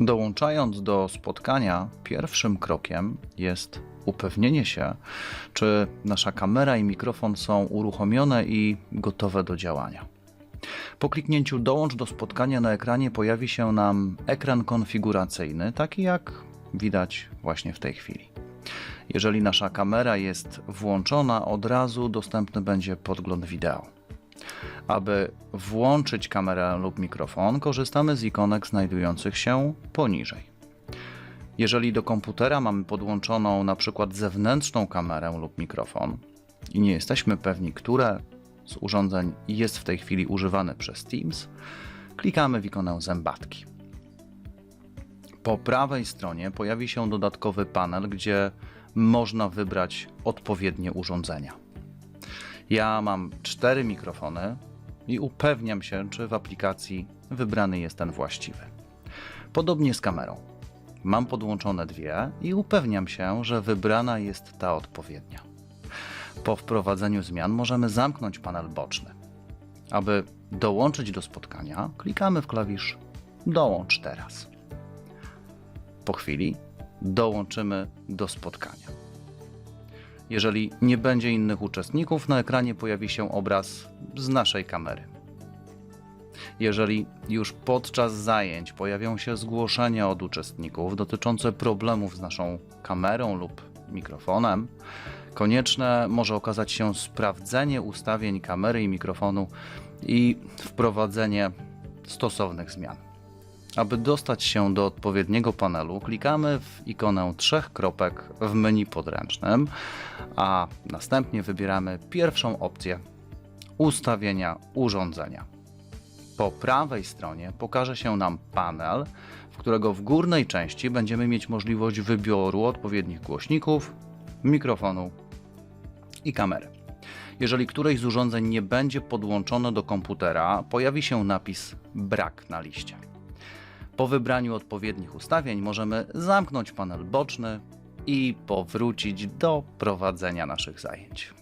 Dołączając do spotkania, pierwszym krokiem jest upewnienie się, czy nasza kamera i mikrofon są uruchomione i gotowe do działania. Po kliknięciu Dołącz do spotkania na ekranie pojawi się nam ekran konfiguracyjny, taki jak widać właśnie w tej chwili. Jeżeli nasza kamera jest włączona, od razu dostępny będzie podgląd wideo. Aby włączyć kamerę lub mikrofon, korzystamy z ikonek znajdujących się poniżej. Jeżeli do komputera mamy podłączoną na przykład zewnętrzną kamerę lub mikrofon i nie jesteśmy pewni, które z urządzeń jest w tej chwili używane przez Teams, klikamy w ikonę zębatki. Po prawej stronie pojawi się dodatkowy panel, gdzie można wybrać odpowiednie urządzenia. Ja mam cztery mikrofony i upewniam się, czy w aplikacji wybrany jest ten właściwy. Podobnie z kamerą. Mam podłączone dwie i upewniam się, że wybrana jest ta odpowiednia. Po wprowadzeniu zmian możemy zamknąć panel boczny. Aby dołączyć do spotkania, klikamy w klawisz Dołącz teraz. Po chwili dołączymy do spotkania. Jeżeli nie będzie innych uczestników, na ekranie pojawi się obraz z naszej kamery. Jeżeli już podczas zajęć pojawią się zgłoszenia od uczestników dotyczące problemów z naszą kamerą lub mikrofonem, konieczne może okazać się sprawdzenie ustawień kamery i mikrofonu i wprowadzenie stosownych zmian. Aby dostać się do odpowiedniego panelu, klikamy w ikonę trzech kropek w menu podręcznym, a następnie wybieramy pierwszą opcję ustawienia urządzenia. Po prawej stronie pokaże się nam panel, w którego w górnej części będziemy mieć możliwość wyboru odpowiednich głośników, mikrofonu i kamery. Jeżeli któreś z urządzeń nie będzie podłączone do komputera, pojawi się napis brak na liście. Po wybraniu odpowiednich ustawień możemy zamknąć panel boczny i powrócić do prowadzenia naszych zajęć.